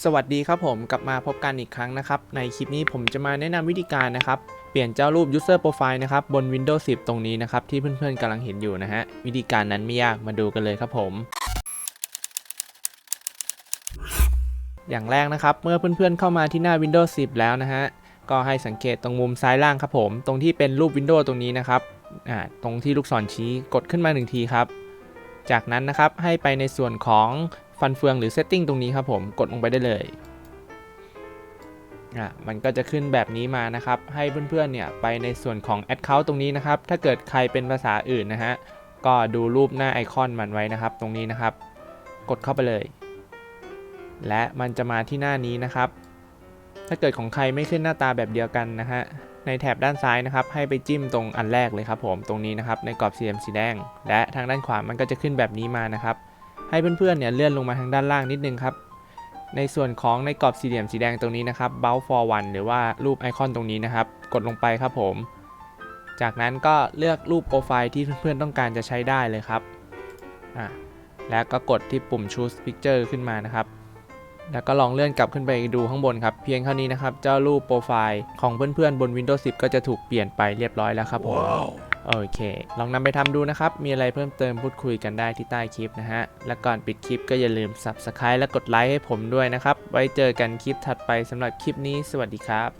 สวัสดีครับผมกลับมาพบกันอีกครั้งนะครับ ในคลิปนี้ผมจะมาแนะนำวิธีการนะครับ เปลี่ยนเจ้ารูป user profile นะครับ บน Windows 10 ตรงนี้นะครับ ที่เพื่อนๆกำลังเห็นอยู่นะฮะ วิธีการนั้นไม่ยากมาดูกันเลยครับผม อย่างแรกนะครับ เมื่อเพื่อนๆเข้ามาที่หน้า Windows 10 แล้วนะฮะ ก็ให้สังเกตตรงมุมซ้ายล่างครับผม ตรงที่เป็นรูป Windows ตรงนี้นะครับอ่าตรงที่ลูกศรชี้กดขึ้นมาหนึ่งทีครับ จากนั้นนะครับให้ไปในส่วนของ ฟันเฟืองหรือ Setting ตรงนี้ครับผมกดลงไปได้เลยอะมันก็จะขึ้นแบบนี้มานะครับ ให้เพื่อนๆเนี่ยไปในส่วนของ Account ตรงนี้นะครับ ถ้าเกิดใครเป็นภาษาอื่นนะฮะ ก็ดูรูปหน้าไอคอนมันไว้นะครับ ตรงนี้นะครับ กดเข้าไปเลย และมันจะมาที่หน้านี้นะครับ ถ้าเกิดของใครไม่ขึ้นหน้าตาแบบเดียวกันนะฮะ ในแถบด้านซ้ายนะครับ ให้ไปจิ้มตรงอันแรกเลยครับผม ตรงนี้นะครับ ในกรอบสี่เหลี่ยมสีแดง และทางด้านขวามันก็จะขึ้นแบบนี้มานะครับ ให้เพื่อนๆเนี่ยเลื่อนลงมาทางด้านล่างนิดนึงครับ ในส่วนของในกรอบสี่เหลี่ยมสีแดงตรงนี้นะครับ b o u for one หรือว่ารูปไอคอนตรงนี้นะครับ กดลงไปครับผม จากนั้นก็เลือกรูปโปรไฟล์ที่เพื่อนๆต้องการจะใช้ได้เลยครับอะแล้วก็กดที่ปุ่ม choose picture ขึ้นมานะครับ แล้วก็ลองเลื่อนกลับขึ้นไปดูข้างบนครับ เพียงเท่านี้นะครับ เจ้ารูปโปรไฟล์ของเพื่อนๆ บน Windows 10 ก็จะถูกเปลี่ยนไปเรียบร้อยแล้วครับผมโอเค ลองนำไปทำดูนะครับ มีอะไรเพิ่มเติมพูดคุยกันได้ที่ใต้คลิปนะฮะ และก่อนปิดคลิปก็อย่าลืม Subscribe และกดไลค์ให้ผมด้วยนะครับ ไว้เจอกันคลิปถัดไปสำหรับคลิปนี้ สวัสดีครับ